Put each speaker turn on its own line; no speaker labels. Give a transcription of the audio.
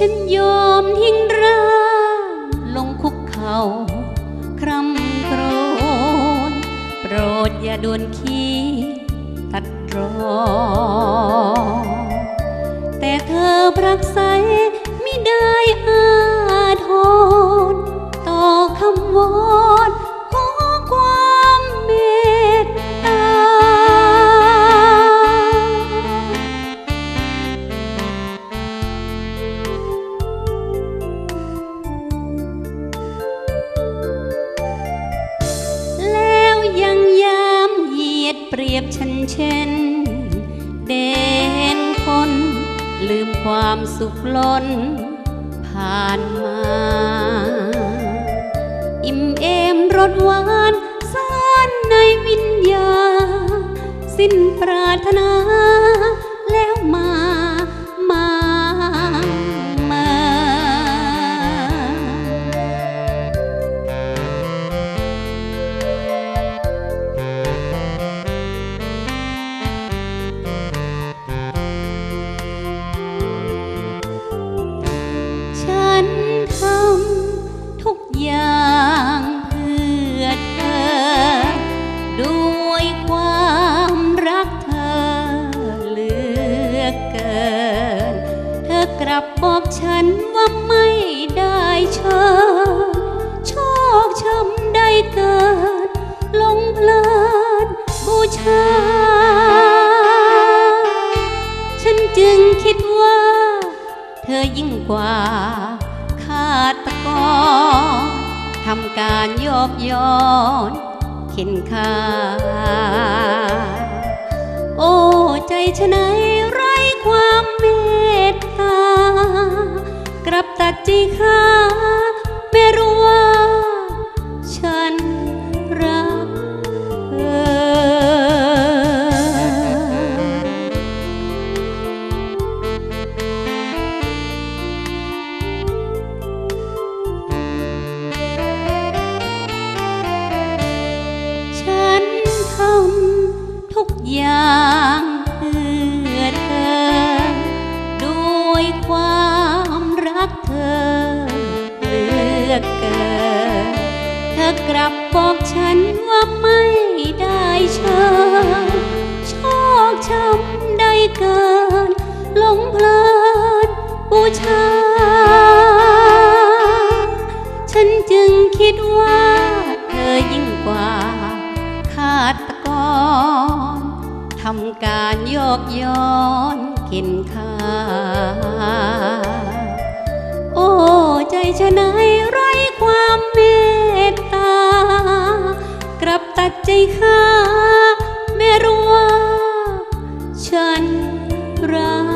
ฉันยอมทิ้งร่างลงคุกเข่าคร่ำโกรนโปรดอย่าด่วนขีดตัดรอ แต่เธอปรักใสไม่ได้อาทนต่อคำวอน รียบฉันเช่น เด่นคน ลืมความสุขล้น ผ่านมา อิ่มเอมรสหวานซ่านในวิญญา สิ้นปรารถนา ฉันว่าไม่ได้เชิญโชคช้ำได้เกิดลงเพลินบูชา ฉันจึงคิดว่า เธอยิ่งกว่าฆาตกรทำการโยกย้อนเข็นค่าโอ้ใจฉะไหนไร้ความเม กลับตัดจีข้า กเธอเลือเกินเธอกลับบอกฉันว่าไม่ได้เชิญโชคช้ำได้เกินหลงเพลินบูชา ฉันจึงคิดว่าเธอยิ่งกว่าฆาตกรทำการโยกย้อนเข็นค่า ชะไหนไรความเมตตา กลับตัดใจข้าไม่รู้ว่า ฉันรัก